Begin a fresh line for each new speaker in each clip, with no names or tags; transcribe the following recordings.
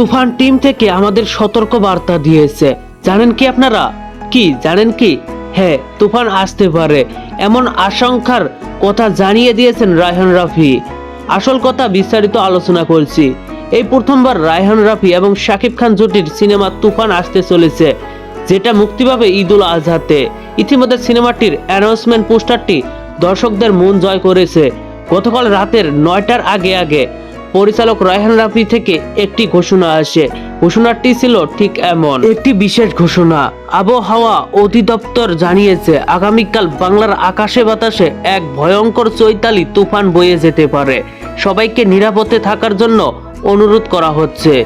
তুফান team থেকে আমাদের সতর্ক বার্তা দিয়েছে। জানেন কি আপনারা? কি, জানেন কি? হ্যাঁ তুফান আসতে পারে। এমন আশঙ্কার কথা জানিয়ে দিয়েছেন রায়হান রাফি। আসল কথা বিস্তারিত আলোচনা করছি। এই প্রথমবার রায়হান রাফি এবং শাকিব খান জুটির সিনেমা তুফান আসতে চলেছে, যেটা মুক্তি পাবে ঈদুল আজহাতে। ইতিমধ্যে সিনেমাটির অ্যানাউন্সমেন্ট পোস্টারটি দর্শকদের মন জয় করেছে। গতকাল রাতের নয়টার আগে আগে পরিচালক রায়হান রাফি থেকে একটি ঘোষণা আসে। ঘোষণাটি ছিল ঠিক এমন। একটি বিশেষ ঘোষণা। আবহাওয়া অধিদপ্তর জানিয়েছে, আগামীকাল বাংলার আকাশে বাতাসে এক ভয়ঙ্কর চৈতালি তুফান বয়ে যেতে পারে। সবাইকে নিরাপদে থাকার জন্য অনুরোধ করা হচ্ছে।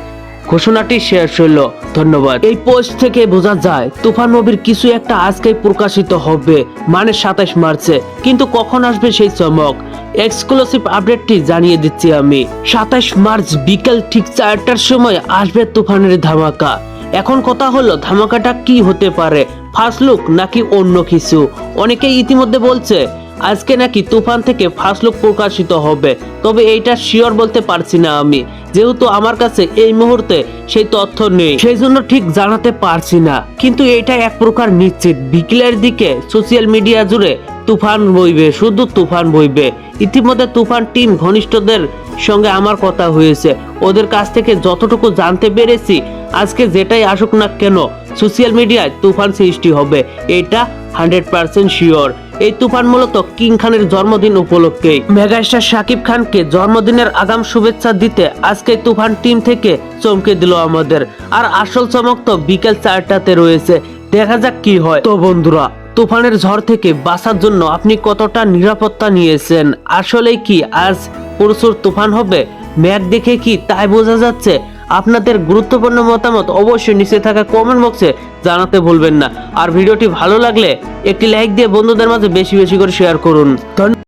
ঘোষণাটি শেষ হইল। ধন্যবাদ। এই পোস্ট থেকে বোঝা যায়, তুফান মুভির কিছু একটা আজকেই প্রকাশিত হবে মানে সাতাশ মার্চে। কিন্তু কখন আসবে সেই চমক? এক্সক্লুসিভ আপডেটটি জানিয়ে দিচ্ছি আমি। সাতাশ মার্চ বিকেল ঠিক চারটার সময় আসবে তুফানের ধামাকা। এখন কথা হলো, ধামাকাটা কি হতে পারে? ফার্স্ট লুক নাকি অন্য কিছু? অনেকেই ইতিমধ্যে বলছে আজকে নাকি তুফান থেকে ফার্স্ট লুক প্রকাশিত হবে। তবে এইটা শিওর বলতে পারছি না আমি। যেহেতু আমার কাছে এই মুহূর্তে সেই তথ্য নেই। সেই জন্য ঠিক জানাতে পারছি না। কিন্তু এটা এক প্রকার নিশ্চিত। বিকেলের দিকে সোশ্যাল মিডিয়া জুড়ে তুফান বইবে, শুধু তুফান বইবে। ইতিমধ্যে তুফান টিম ঘনিষ্ঠদের সঙ্গে আমার কথা হয়েছে। ওদের কাছ থেকে যতটুকু জানতে পেরেছি, আজকে যেটাই আসুক না কেন সোশ্যাল মিডিয়ায় তুফান সৃষ্টি হবে। এটা হান্ড্রেড পার্সেন্ট শিওর এই তুফান মূলত কিং খানের জন্মদিন উপলক্ষে। মেগাস্টার শাকিব খানকে জন্মদিনের আগাম শুভেচ্ছা দিতে আজকে তুফান টিম থেকে চমকে দিল আমাদের। আর আসল চমক তো বিকেল চারটাতে রয়েছে। দেখা যাক কি হয়। তো বন্ধুরা, তুফানের ঝড় থেকে বাঁচার জন্য আপনি কতটা নিরাপত্তা নিয়েছেন? আসলে কি আজ প্রচুর তুফান হবে? ম্যাক দেখে কি তাই বোঝা যাচ্ছে? আপনাদের গুরুত্বপূর্ণ মতামত অবশ্যই নিচে থাকা কমেন্ট বক্সে জানাতে ভুলবেন না। আর ভিডিওটি ভালো লাগলে একটি লাইক দিয়ে বন্ধুদের মাঝে বেশি বেশি করে শেয়ার করুন।